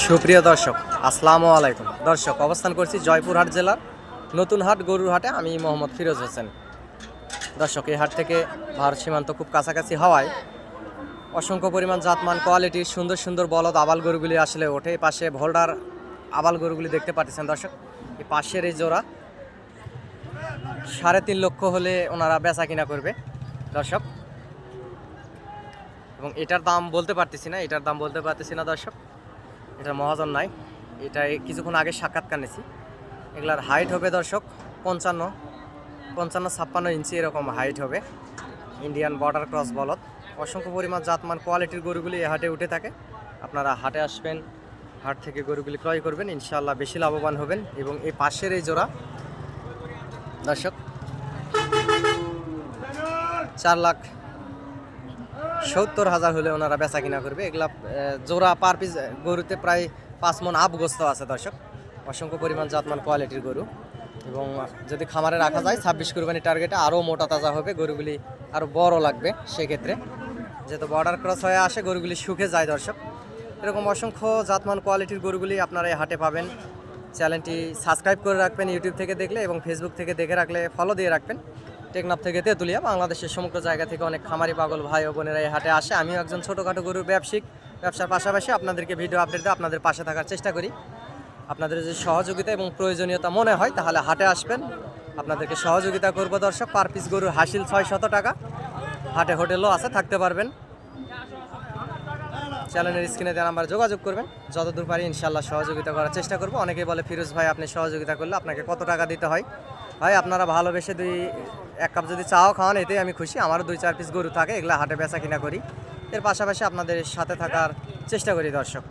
সুপ্রিয় দর্শক, আসসালামু আলাইকুম। দর্শক, অবস্থান করছি জয়পুরহাট জেলার নতুন হাট গরুর হাটে। আমি মোহাম্মদ ফিরোজ হোসেন। দর্শক, এই হাট থেকে ভারত সীমান্ত খুব কাছাকাছি হওয়ায় অসংখ্য পরিমাণ জাতমান কোয়ালিটির সুন্দর সুন্দর বলদ আবাল গরুগুলি আসলে ওঠে। পাশে ভোল্ডার আবাল গরুগুলি দেখতে পাচ্ছেন দর্শক। এই পাশের এই জোড়া সাড়ে তিন লক্ষ হলে ওনারা বেচা কিনা করবে দর্শক। এবং এটার দাম বলতে পারতেছি না, এটার দাম বলতে পারতেছি না দর্শক। এটা মহাজন নাই। এটা কিছুক্ষণ আগে সাক্ষাৎকার নিয়েছি এগুলার হাইট হবে দর্শক পঞ্চান্ন। পঞ্চান্ন, ছাপ্পান্ন ইঞ্চি এরকম হাইট হবে। ইন্ডিয়ান বর্ডার ক্রস বলদ। অসংখ্য পরিমাণ জাতমান কোয়ালিটির গরুগুলি এ হাটে উঠে থাকে। আপনারা হাটে আসবেন, হাট থেকে গরুগুলি ক্রয় করবেন, ইনশাআল্লাহ বেশি লাভবান হবেন এবং এই পাশের এই জোড়া দর্শক, চার লাখ সত্তর হাজার হলে ওনারা বেচা কিনা করবে। এগুলা জোড়া পার পিস গরুতে প্রায় পাঁচ মন আপগ্রস্ত আছে দর্শক। অসংখ্য পরিমাণ জাতমান কোয়ালিটির গরু। এবং যদি খামারে রাখা যায়, ছাব্বিশ কুরবানি টার্গেটে আরও মোটা তাজা হবে, গরুগুলি আরও বড় লাগবে সেক্ষেত্রে। যেহেতু বর্ডার ক্রস হয়ে আসে, গরুগুলি শুকে যায় দর্শক। এরকম অসংখ্য জাতমান কোয়ালিটির গরুগুলি আপনারা এই হাটে পাবেন। চ্যানেলটি সাবস্ক্রাইব করে রাখবেন, ইউটিউব থেকে দেখলে এবং ফেসবুক থেকে দেখে রাখলে ফলো দিয়ে রাখবেন। টেকনাফ থেকে তেঁতুলিয়া, বাংলাদেশের সমগ্র জায়গা থেকে অনেক খামারি পাগল ভাই ও বোনেরা এই হাটে আসে। আমিও একজন ছোটোখাটো গরুর ব্যবসায়িক, ব্যবসার পাশাপাশি আপনাদেরকে ভিডিও আপডেট দিয়ে আপনাদের পাশে থাকার চেষ্টা করি। আপনাদের যদি সহযোগিতা এবং প্রয়োজনীয়তা মনে হয়, তাহলে হাটে আসবেন। আপনাদেরকে সহযোগিতা করব দর্শক, পার পিস গরুর হাসিল ছয় শত টাকা। হাটে হোটেলও আছে, থাকতে পারবেন। চ্যানেলের স্ক্রিনে দেওয়া নাম্বার যোগাযোগ করবেন। যতদূর পারি ইনশাল্লাহ সহযোগিতা করার চেষ্টা করব। অনেকেই বলে, ফিরোজ ভাই, আপনি সহযোগিতা করলে আপনাকে কত টাকা দিতে হয়? ভাই, আপনারা ভালোবেসে দুই, এক কাপ যদি চাও খাওয়ান, এতেই আমি খুশি। আমারও দুই, চার পিস গরু থাকে, এগুলো হাটে বেচা কিনা করি। এর পাশাপাশি আপনাদের সাথে থাকার চেষ্টা করি দর্শক।